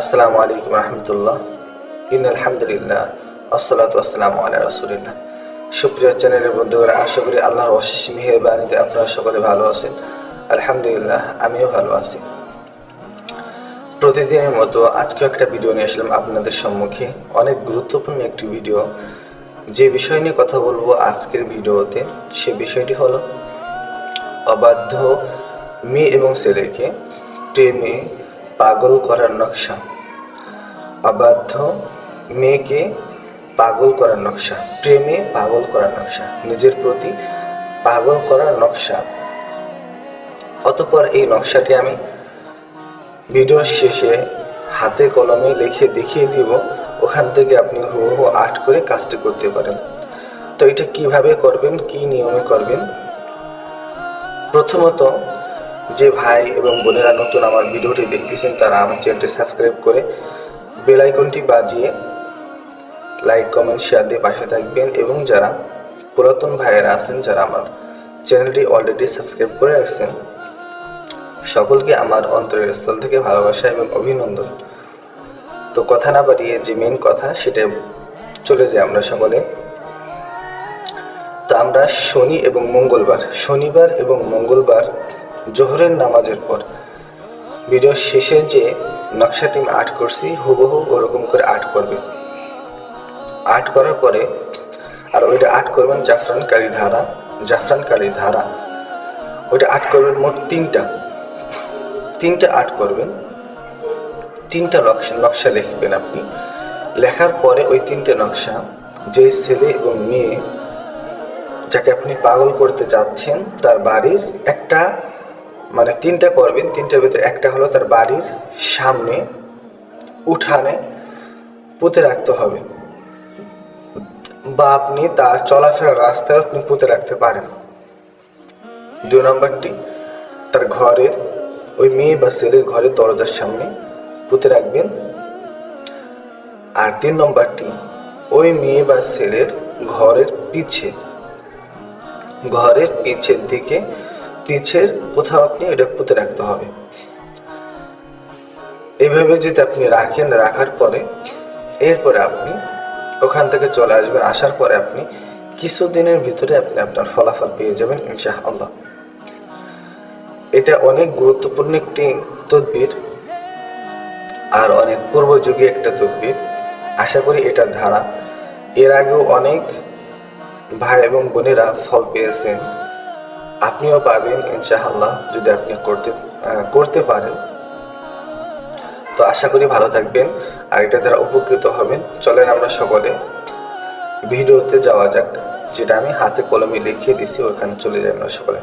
আসসালামু আলাইকুম রহমতুল্লাহ। ইন আলহামদুলিল্লাহ আসসালাতু আসসালামু আলা রাসূলিল্লাহ। সুপ্রিয় চ্যানেলের বন্ধুরা, আশা করি আল্লাহর অশেষ মেহেরবানিতে আপনারা সকলে ভালো আছেন। আলহামদুলিল্লাহ, আমিও ভালো আছি। প্রতিদিনের মতো আজকে একটা ভিডিও নিয়ে আসলাম আপনাদের সম্মুখে। অনেক গুরুত্বপূর্ণ একটি ভিডিও। যে বিষয় নিয়ে কথা বলব আজকের ভিডিওতে, সে বিষয়টি হলো, অবাধ্য মেয়ে এবং ছেলেকে প্রেমে পাগল করার নকশা। অবাধ্য মেয়েকে পাগল করার নকশা, প্রেমে পাগল করার নকশা, নিজের প্রতি পাগল করার নকশা। অতঃপর এই নকশাটি আমি ভিডিওর শেষে হাতে কলমে লিখে দেখিয়ে দিব, ওখান থেকে আপনি হুবহু আর্ট করে কাজটি করতে পারেন। তো এটা কীভাবে করবেন, কি নিয়মে করবেন? প্রথমত যে ভাই এবং বোনেরা নতুন আমার ভিডিওটি দেখতেছেন, তারা আমার চ্যানেলটি সাবস্ক্রাইব করে বেল আইকনটি বাজিয়ে লাইক, কমেন্ট, শেয়ার দিয়ে পাশে থাকবেন। এবং যারা পুরাতন ভাইয়েরা আছেন, যারা আমার চ্যানেলটি অলরেডি সাবস্ক্রাইব করে রাখছেন, সকলকে আমার অন্তরের স্থল থেকে ভালোবাসা এবং অভিনন্দন। তো কথা না বাড়িয়ে যে মেন কথা, সেটা চলে যায় আমরা সকলে। তো আমরা শনি এবং মঙ্গলবার, শনিবার এবং মঙ্গলবার জোহরের নামাজের পর। ভিডিও শেষে যে নকশাটি আমি আর্ট করছি, হুবহু ওরকম করে আর্ট করবে। আর্ট করার পরে, আর ওইটা আর্ট করবেন জাফরান কালী ধারা, জাফরান কালী ধারা। ওইটা আর্ট করবেন মোট তিনটা। তিনটা আর্ট করবেন। তিনটা নকশা নকশা লিখবেন আপনি। লেখার পরে ওই তিনটে নকশা, যে ছেলে এবং মেয়ে যাকে আপনি পাগল করতে চাচ্ছেন, তার বাড়ির একটা মানে তিনটা করবেন, তিনটার ভিতরে একটা হলো তার বাড়ির সামনে উঠানে পুঁতে রাখতে হবে। বা আপনি তার চলাফেরার রাস্তায় আপনি পুঁতে রাখতে পারেন। দুই নম্বরটি, তার ঘরের, ওই মেয়ে বা ছেলের ঘরের দরজার সামনে পুঁতে রাখবেন। আর তিন নম্বরটি, ওই মেয়ে বা ছেলের ঘরের পিছে, ঘরের পিছের দিকে পিছের কোথাও আপনি এটা পুঁতে রাখতে হবে। এইভাবে যদি আপনি রাখেন, রাখার পরে এরপরে আপনি ওখান থেকে চলে আসবেন, আসার পরে আপনি কিছুদিনের ভিতরে আপনি আপনার ফলাফল পেয়ে যাবেন, ইনশাআল্লাহ। আল্লাহ এটা অনেক গুরুত্বপূর্ণ একটি তদবির আর অনেক পূর্বযুগী একটা তদবির। আশা করি এটা ধারা। এর আগেও অনেক ভাই এবং বোনেরা ফল পেয়েছেন। আপনিও পাবেন ইনশাআল্লাহ, যদি আপনি করতে করতে পারেন। তো আশা করি ভালো থাকবেন, আর এটা দ্বারা উপকৃত হবেন। চলেন আমরা সকলে ভিডিওতে যাওয়া যাক, যেটা আমি হাতে কলমে লিখিয়ে দিছি, ওখানে চলে যাই আমরা সকলে।